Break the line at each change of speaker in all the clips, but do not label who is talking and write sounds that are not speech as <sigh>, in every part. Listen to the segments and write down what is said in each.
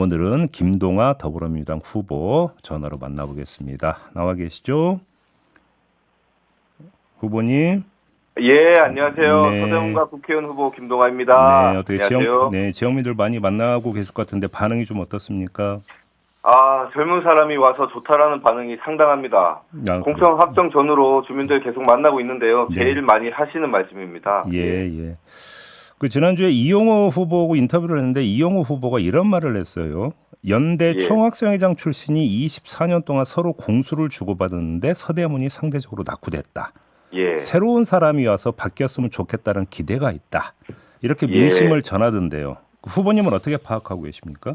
오늘은 김동아 더불어민주당 후보 전화로 만나보겠습니다. 나와 계시죠? 후보님.
예, 안녕하세요.
네.
서대문과 국회의원 후보 김동아입니다.
네, 어떻게
안녕하세요.
지역 네, 지역민들 많이 만나고 계실 것 같은데 반응이 좀 어떻습니까?
아, 젊은 사람이 와서 좋다라는 반응이 상당합니다.
아,
공천 확정 전후로 주민들 계속 만나고 있는데요.
네.
제일 많이 하시는 말씀입니다.
예, 예. 그 지난주에 이용호 후보하고 인터뷰를 했는데 이용호 후보가 이런 말을 했어요. 연대
예.
총학생회장 출신이 24년 동안 서로 공수를 주고받았는데 서대문이 상대적으로 낙후됐다.
예.
새로운 사람이 와서 바뀌었으면 좋겠다는 기대가 있다. 이렇게
예.
민심을 전하던데요. 그 후보님은 어떻게 파악하고 계십니까?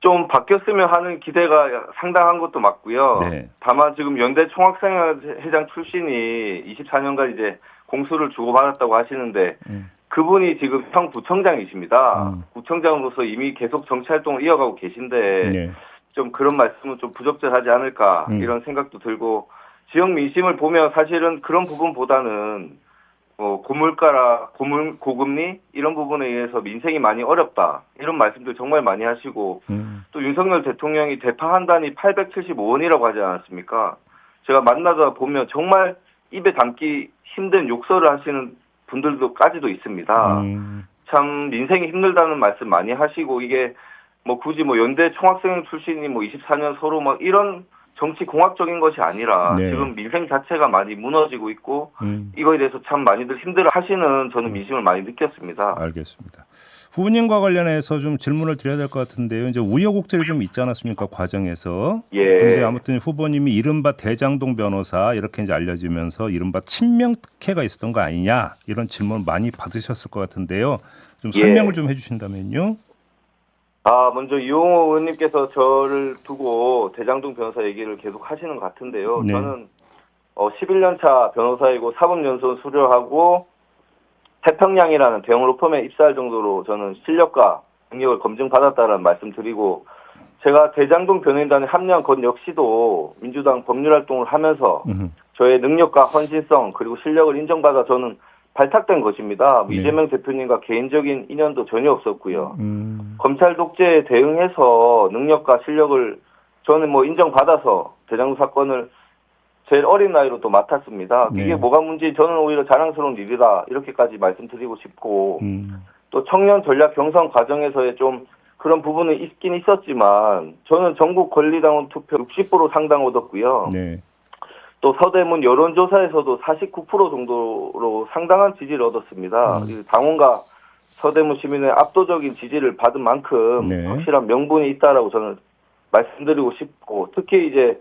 좀 바뀌었으면 하는 기대가 상당한 것도 맞고요.
네.
다만 지금 연대 총학생회장 출신이 24년간 이제 공수를 주고받았다고 하시는데
음.
그분이 지금 형 구청장이십니다.
음.
구청장으로서 이미 계속 정치 활동을 이어가고 계신데
네.
좀 그런 말씀은 좀 부적절하지 않을까
음.
이런 생각도 들고 지역 민심을 보면 사실은 그런 부분보다는 어, 고물가라 고물 고금리 이런 부분에 의해서 민생이 많이 어렵다 이런 말씀들 정말 많이 하시고
음.
또 윤석열 대통령이 대파 한 단이 875원이라고 하지 않았습니까? 제가 만나다 보면 정말 입에 담기 힘든 욕설을 하시는 분들도까지도 있습니다.
음.
참 민생이 힘들다는 말씀 많이 하시고 이게 뭐 굳이 뭐 연대 총학생 출신이 뭐 24년 서로 막 이런 정치 공학적인 것이 아니라
네.
지금 민생 자체가 많이 무너지고 있고
음.
이거에 대해서 참 많이들 힘들어 하시는 저는 민심을 많이 느꼈습니다.
알겠습니다. 후보님과 관련해서 좀 질문을 드려야 될 것 같은데요. 이제 우여곡절이 좀 있지 않았습니까 과정에서?
예.
근데 아무튼 후보님이 이른바 대장동 변호사 이렇게 이제 알려지면서 이른바 친명 특혜가 있었던 거 아니냐 이런 질문 많이 받으셨을 것 같은데요. 좀
예.
설명을 좀 해주신다면요.
아, 먼저 이용호 의원님께서 저를 두고 대장동 변호사 얘기를 계속 하시는 것 같은데요.
네.
저는 어, 11년 차 변호사이고 사법연수원 수료하고 태평양이라는 대형 로펌에 입사할 정도로 저는 실력과 능력을 검증받았다는 말씀 드리고 제가 대장동 변호인단에 합류한 것 역시도 민주당 법률 활동을 하면서
음흠.
저의 능력과 헌신성 그리고 실력을 인정받아 저는 발탁된 것입니다.
네.
이재명 대표님과 개인적인 인연도 전혀 없었고요.
음.
검찰 독재에 대응해서 능력과 실력을 저는 뭐 인정받아서 대장동 사건을 제일 어린 나이로 또 맡았습니다.
네.
이게 뭐가 문제? 저는 오히려 자랑스러운 일이다 이렇게까지 말씀드리고 싶고
음.
또 청년 전략 경선 과정에서의 좀 그런 부분은 있긴 있었지만 저는 전국 권리당원 투표 60% 상당 얻었고요.
네.
또 서대문 여론조사에서도 49% 정도로 상당한 지지를 얻었습니다.
음.
이 당원과 서대문 시민의 압도적인 지지를 받은 만큼
네.
확실한 명분이 있다라고 저는 말씀드리고 싶고 특히 이제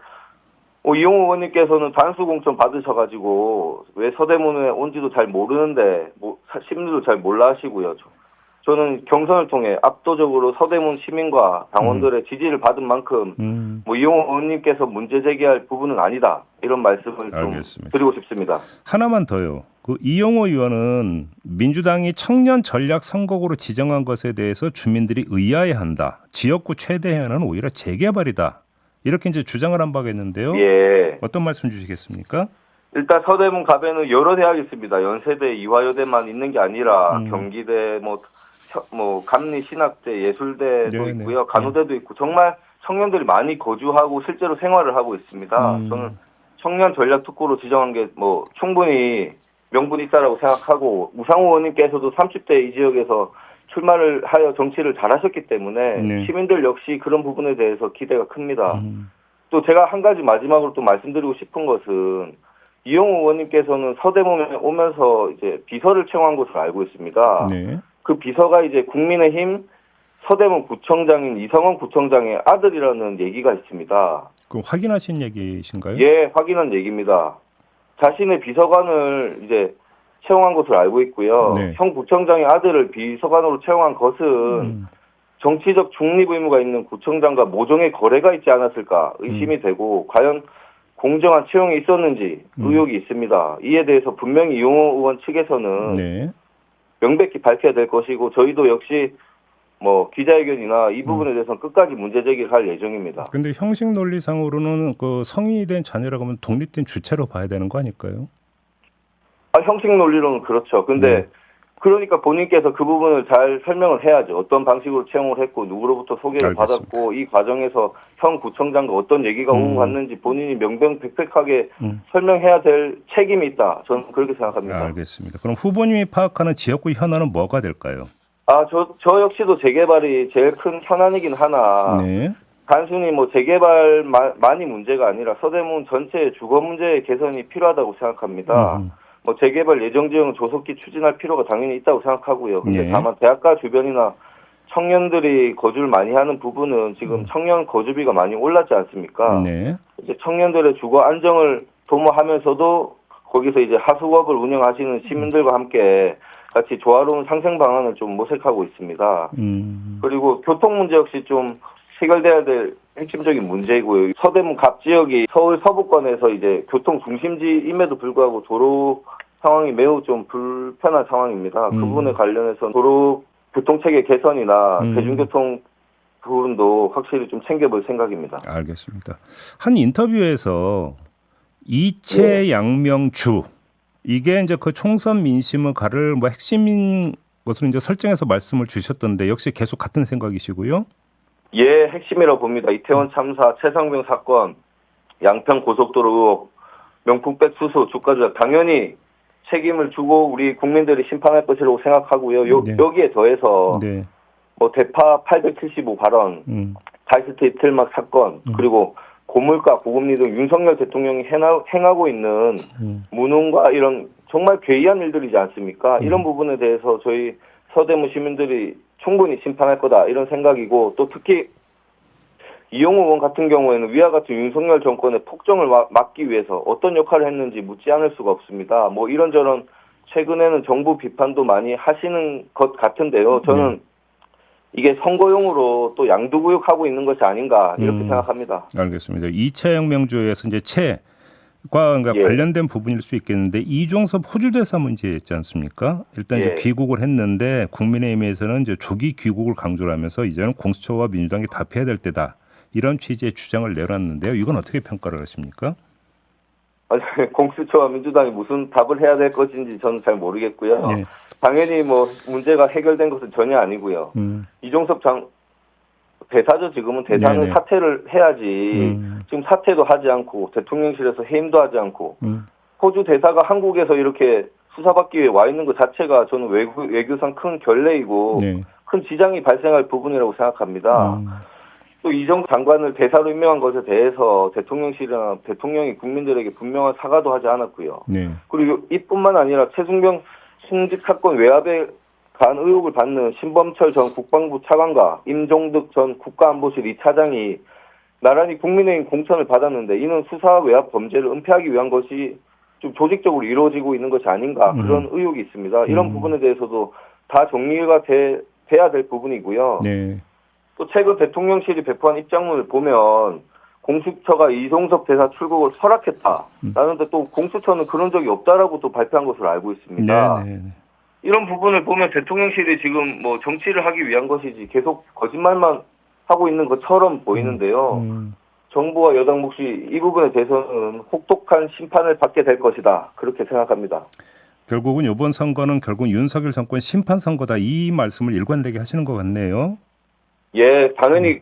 어, 이용호 의원님께서는 단수 공천 받으셔가지고 왜 서대문에 온지도 잘 모르는데 뭐 사- 시민들도 잘 몰라 하시고요. 저- 저는 경선을 통해 압도적으로 서대문 시민과 당원들의 지지를 받은 만큼
음.
뭐 이용호 의원님께서 문제 제기할 부분은 아니다 이런 말씀을 좀
알겠습니다.
드리고 싶습니다.
하나만 더요. 그 이용호 의원은 민주당이 청년 전략 선거구로 지정한 것에 대해서 주민들이 의아해한다. 지역구 최대 해안은 오히려 재개발이다. 이렇게 이제 주장을 한 바가 있는데요.
예,
어떤 말씀 주시겠습니까?
일단 서대문 가변은 여러 대학이 있습니다. 연세대, 이화여대만 있는 게 아니라
음.
경기대, 뭐, 혀- 뭐 감리 신학대, 예술대도
네네.
있고요, 간호대도 있고 정말 청년들이 많이 거주하고 실제로 생활을 하고 있습니다.
음.
저는 청년 전략 특구로 지정한 게 뭐 충분히 명분이 있다라고 생각하고 우상호 의원님께서도 30대 이 지역에서 출마를 하여 정치를 잘하셨기 때문에
네.
시민들 역시 그런 부분에 대해서 기대가 큽니다.
음.
또 제가 한 가지 마지막으로 또 말씀드리고 싶은 것은 이용호 의원님께서는 서대문에 오면서 이제 비서를 채용한 것으로 알고 있습니다.
네.
그 비서가 이제 국민의힘 서대문 구청장인 이성원 구청장의 아들이라는 얘기가 있습니다.
그 확인하신 얘기신가요?
예, 확인한 얘기입니다. 자신의 비서관을 이제 채용한 것으로 알고 있고요.
네.
형 구청장의 아들을 비서관으로 채용한 것은
음.
정치적 중립 의무가 있는 구청장과 모종의 거래가 있지 않았을까 의심이
음.
되고 과연 공정한 채용이 있었는지
음.
의혹이 있습니다. 이에 대해서 분명히 이용호 의원 측에서는
네.
명백히 밝혀야 될 것이고 저희도 역시 뭐 기자회견이나
음.
이 부분에 대해서는 끝까지 문제 제기를 할 예정입니다.
근데 형식 논리상으로는 그 성인이 된 자녀라고 하면 독립된 주체로 봐야 되는 거 아닐까요?
아, 형식 논리로는 그렇죠. 근데
네.
그러니까 본인께서 그 부분을 잘 설명을 해야죠. 어떤 방식으로 채용을 했고 누구로부터 소개를
알겠습니다.
받았고 이 과정에서 현 구청장과 어떤 얘기가
음.
오고 갔는지 본인이 명명백백하게
음.
설명해야 될 책임이 있다. 저는 그렇게 생각합니다.
알겠습니다. 그럼 후보님이 파악하는 지역구 현안은 뭐가 될까요?
아, 저, 저 역시도 재개발이 제일 큰 현안이긴 하나,
네.
단순히 뭐 재개발만이 문제가 아니라 서대문 전체의 주거 문제의 개선이 필요하다고 생각합니다.
음.
뭐 재개발 예정 지역은 조속히 추진할 필요가 당연히 있다고 생각하고요. 근데
네.
다만 대학가 주변이나 청년들이 거주를 많이 하는 부분은 지금 청년 거주비가 많이 올랐지 않습니까?
음. 네.
이제 청년들의 주거 안정을 도모하면서도 거기서 이제 하수업을 운영하시는 시민들과 함께 같이 조화로운 상생 방안을 좀 모색하고 있습니다.
음.
그리고 교통 문제 역시 좀 해결돼야 될 핵심적인 문제이고요. 서대문 갑 지역이 서울 서부권에서 이제 교통 중심지임에도 불구하고 도로 상황이 매우 좀 불편한 상황입니다. 그
음.
부분에 관련해서 도로 교통체계 개선이나
음.
대중교통 부분도 확실히 좀 챙겨볼 생각입니다.
알겠습니다. 한 인터뷰에서
네.
이채양명주 이게 이제 그 총선 민심을 가를 뭐 핵심인 것으로 이제 설정해서 말씀을 주셨던데 역시 계속 같은 생각이시고요.
예, 핵심이라고 봅니다. 이태원 참사, 최상병 사건, 양평 고속도로 의혹, 명품백 수수, 주가 조작 당연히 책임을 주고 우리 국민들이 심판할 것이라고 생각하고요. 요,
네.
여기에 더해서
네.
뭐 대파 875 발언,
음.
다이스트 이틀막 사건,
음.
그리고 고물가, 고금리 등 윤석열 대통령이 해나, 행하 고 있는
음.
무능과 이런 정말 괴이한 일들이지 않습니까?
음.
이런 부분에 대해서 저희 서대문 시민들이 충분히 심판할 거다 이런 생각이고 또 특히 이용호 의원 같은 경우에는 위와 같은 윤석열 정권의 폭정을 막- 막기 위해서 어떤 역할을 했는지 묻지 않을 수가 없습니다. 뭐 이런저런 최근에는 정부 비판도 많이 하시는 것 같은데요. 저는
네.
이게 선거용으로 또 양두구육하고 있는 것이 아닌가 이렇게
음.
생각합니다.
알겠습니다. 이채양명주에서 이제 채과 그러니까
예.
관련된 부분일 수 있겠는데 이종섭 호주 대사 문제 있지 않습니까? 일단 이제
예.
귀국을 했는데 국민의힘에서는 이제 조기 귀국을 강조를 하면서 이제는 공수처와 민주당이 답해야 될 때다. 이런 취지의 주장을 내놨는데요. 이건 어떻게 평가를 하십니까?
아니, <laughs> 공수처와 민주당이 무슨 답을 해야 될 것인지 저는 잘 모르겠고요.
예.
당연히 뭐 문제가 해결된 것은 전혀 아니고요.
음,
이종섭 장 대사죠 지금은 대사는
네네.
사퇴를 해야지
음,
지금 사퇴도 하지 않고 대통령실에서 해임도 하지 않고
음,
호주 대사가 한국에서 이렇게 수사받기 위해 와 있는 것 자체가 저는 외교, 외교상 큰 결례이고
네.
큰 지장이 발생할 부분이라고 생각합니다.
음,
또 이정 장관을 대사로 임명한 것에 대해서 대통령실이나 대통령이 국민들에게 분명한 사과도 하지 않았고요.
네.
그리고 이뿐만 아니라 최승병 승직 사건 외압에 간 의혹을 받는 신범철 전 국방부 차관과 임종득 전 국가안보실 이 차장이 나란히 국민의힘 공천을 받았는데 이는 수사 외압 범죄를 은폐하기 위한 것이 좀 조직적으로 이루어지고 있는 것이 아닌가
음.
그런 의혹이 있습니다. 이런
음.
부분에 대해서도 다 정리가 돼, 돼야 될 부분이고요.
네.
또 최근 대통령실이 배포한 입장문을 보면 공수처가 이종섭 대사 출국을 허락했다라는데 또 공수처는 그런 적이 없다라고 또 발표한 것으로 알고 있습니다.
네, 네, 네.
이런 부분을 보면 대통령실이 지금 뭐 정치를 하기 위한 것이지 계속 거짓말만 하고 있는 것처럼 보이는데요.
음,
정부와 여당 몫이 이 부분에 대해서는 혹독한 심판을 받게 될 것이다. 그렇게 생각합니다.
결국은 이번 선거는 결국 윤석열 정권 심판 선거다 이 말씀을 일관되게 하시는 것 같네요.
예, 당연히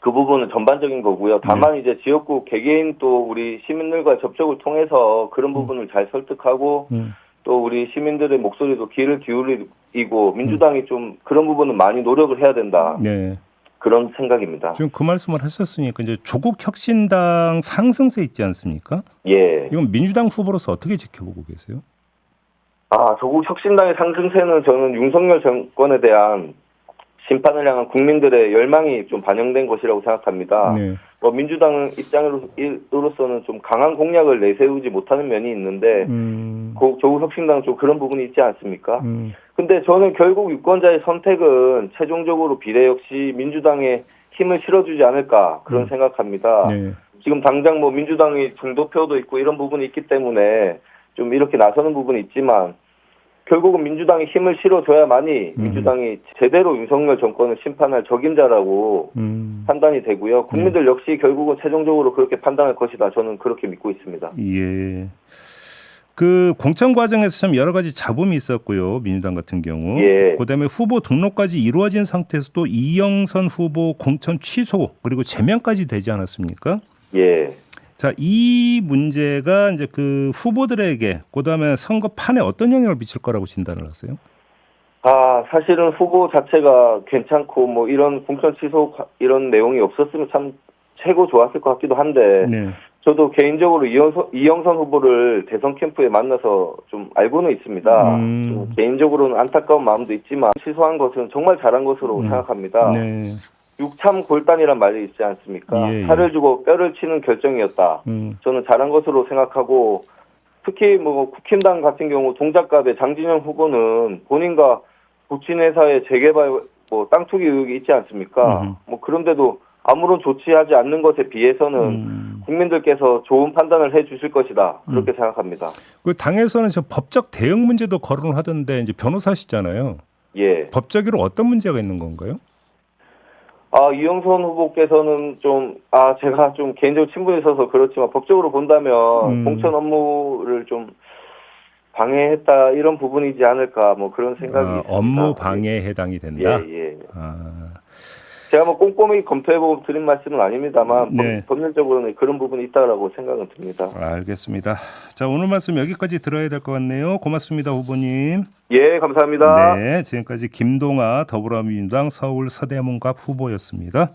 그 부분은 전반적인 거고요. 다만 이제 지역구 개개인 또 우리 시민들과 접촉을 통해서 그런 부분을 잘 설득하고
음,
또 우리 시민들의 목소리도 귀를 기울이고 민주당이 좀 그런 부분은 많이 노력을 해야 된다.
네.
그런 생각입니다.
지금 그 말씀을 하셨으니까 이제 조국 혁신당 상승세 있지 않습니까?
예.
이건 민주당 후보로서 어떻게 지켜보고 계세요?
아, 조국 혁신당의 상승세는 저는 윤석열 정권에 대한 심판을 향한 국민들의 열망이 좀 반영된 것이라고 생각합니다.
네.
뭐 민주당 입장으로서는 좀 강한 공약을 내세우지 못하는 면이 있는데
음,
고- 조국 혁신당 좀 그런 부분이 있지 않습니까?
음,
근데 저는 결국 유권자의 선택은 최종적으로 비례 역시 민주당에 힘을 실어주지 않을까 그런
음.
생각합니다.
네.
지금 당장 뭐 민주당이 중도표도 있고 이런 부분이 있기 때문에 좀 이렇게 나서는 부분이 있지만 결국은 민주당이 힘을 실어줘야만이
음.
민주당이 제대로 윤석열 정권을 심판할 적임자라고
음,
판단이 되고요. 국민들 역시 결국은 최종적으로 그렇게 판단할 것이다. 저는 그렇게 믿고 있습니다.
예. 그 공천 과정에서 참 여러 가지 잡음이 있었고요. 민주당 같은 경우.
예.
그다음에 후보 등록까지 이루어진 상태에서도 이영선 후보 공천 취소 그리고 제명까지 되지 않았습니까?
예.
자, 이 문제가 이제 그 후보들에게 그다음에 선거판에 어떤 영향을 미칠 거라고 진단을 하세요?
아, 사실은 후보 자체가 괜찮고 뭐 이런 공천 취소 가- 이런 내용이 없었으면 참 최고 좋았을 것 같기도 한데
네.
저도 개인적으로 이영선, 이영선 후보를 대선 캠프에 만나서 좀 알고는 있습니다.
음.
좀 개인적으로는 안타까운 마음도 있지만 취소한 것은 정말 잘한 것으로
음.
생각합니다.
네.
육참 골단이란 말이 있지 않습니까?
예, 예.
살을 주고 뼈를 치는 결정이었다.
음.
저는 잘한 것으로 생각하고 특히 뭐 국힘당 같은 경우 동작갑의 장진영 후보는 본인과 부친 회사의 재개발 뭐 땅 투기 의혹이 있지 않습니까?
음흠.
뭐 그런데도 아무런 조치하지 않는 것에 비해서는
음.
국민들께서 좋은 판단을 해 주실 것이다. 그렇게 생각합니다.
그 당에서는 저 법적 대응 문제도 거론을 하던데 이제 변호사시잖아요.
예.
법적으로 어떤 문제가 있는 건가요?
아, 이영선 후보께서는 좀, 아, 제가 좀 개인적으로 친분이 있어서 그렇지만 법적으로 본다면
음.
공천 업무를 좀 방해했다 이런 부분이지 않을까 뭐 그런 생각이
아. 업무 방해에 해당이 된다.
예, 예.
아,
제가 뭐 꼼꼼히 검토해보고 드린 말씀은 아닙니다만
네.
법- 법률적으로는 그런 부분이 있다라고 생각은 듭니다.
알겠습니다. 자, 오늘 말씀 여기까지 들어야 될 것 같네요. 고맙습니다, 후보님.
예, 감사합니다.
네, 지금까지 김동아 더불어민주당 서울 서대문갑 후보였습니다.